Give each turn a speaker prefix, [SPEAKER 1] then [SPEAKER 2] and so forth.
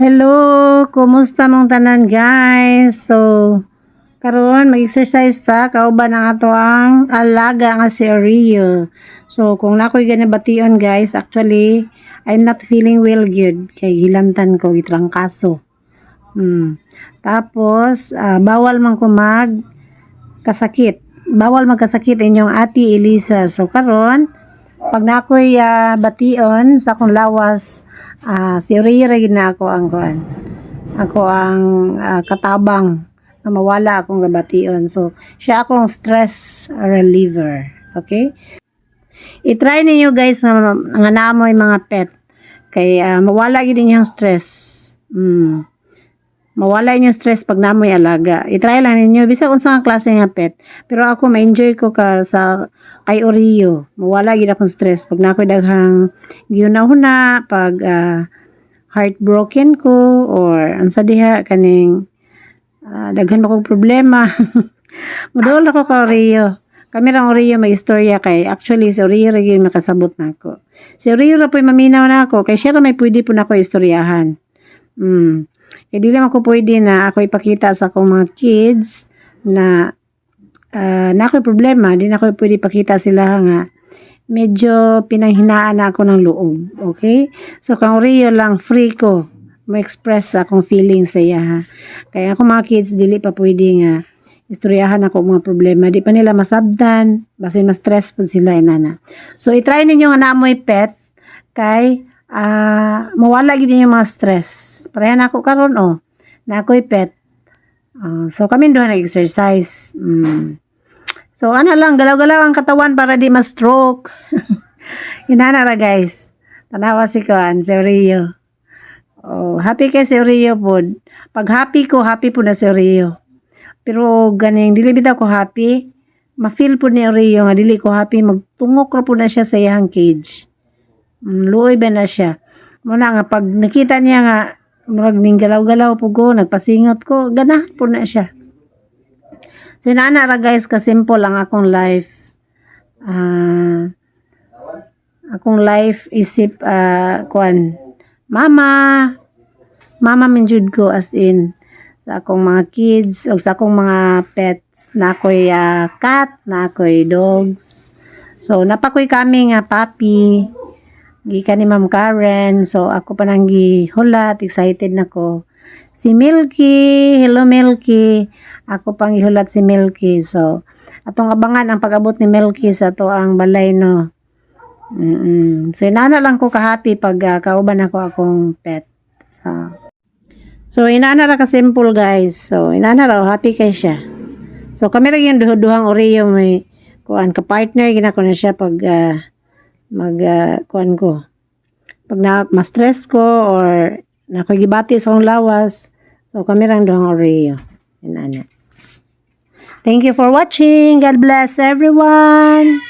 [SPEAKER 1] Hello, kumusta mong tanan guys? So, karon mag-exercise ta kauban ang ato ang alaga nga si Rio. So, kung nakoy ganabation guys, actually I'm not feeling well good kay gilantan ko gitrangkaso. Hmm. Tapos, ah, bawal man ko mag kasakit. Bawal magkasakit inyong ati Elisa. So, karon pag nakoy ah, bation sa akong lawas, ah, si Rira na ako ang kuan. Ako ang ah, katabang na mawala akong gabation. So, siya akong stress reliever. Okay? I-try ninyo guys nga, nga naamoy mga pet. Kay ah, mawala gid inyong stress. Mm. Mawala inyong stress pag namoy alaga. I-try lang ninyo bisa unsa nga klase nga pet. Pero ako ma-enjoy ko ka sa kay Oreo. Mawala gid akong stress pag nakoy daghang gihuna pag ah, heartbroken ko or ansa diha kaning ah, daghan ba kog problema. Mudol ako ka Oreo. Kami rang Oreo may istorya kay actually si Oreo ra gyud makasabot nako. Si Oreo ra po'y maminaw na ako kay siya ra may pwede po nako istoryahan. Mm. Kaya di lang ako pwede na ako ipakita sa akong mga kids na uh, na ako'y problema, di na ako pwede ipakita sila nga medyo pinanghinaan na ako ng loob. Okay? So, kung Rio lang, free ko ma-express akong feeling sa iya. Ha? Kaya ako mga kids, dili pa pwede nga istoryahan ako mga problema. Di pa nila masabdan, basin mas stress po sila inana. So, itry ninyo nga naamoy pet kay ah mawala gid yung mga stress. Pareha na ako karon oh. Na ako'y pet. Ah, so kami doon nag-exercise. Mm. So ano lang galaw-galaw ang katawan para di ma-stroke. Inana ra guys. Tanawa si Kuan, si Rio. Oh, happy kay si Rio pod. Pag happy ko, happy po na si Rio. Pero ganing dili bitaw ko happy, ma-feel po ni Rio nga dili ko happy magtungok ra po na siya sa iyang cage. Luoy ba na siya. Muna nga, pag nakita niya nga, murag ning galaw-galaw po ko, nagpasingot ko, ganahan po na siya. Sinana ra guys, ka-simple ang akong life. Ah, akong life isip, ah, kuan, mama, mama minjud ko as in, sa akong mga kids, o sa akong mga pets, na ako'y ah, cat, na ako'y dogs. So, napakoy kami nga papi, gikan ni Ma'am Karen. So ako pa nang gihulat, excited na ko. Si Milky, hello Milky. Ako pang gihulat si Milky. So atong abangan ang pag-abot ni Milky sa to ang balay no. Mm So inana lang ko ka-happy pag uh, kauban ako akong pet. So, so inana ra ka simple guys. So inana ra happy kay siya. So kami ra yung duhang Oreo may kuan ka partner gina ko na siya pag ah, mag uh, ko pag na ma-stress ko or nakagibati sa akong lawas so kami rang doang Oreo inana Thank you for watching. God bless everyone.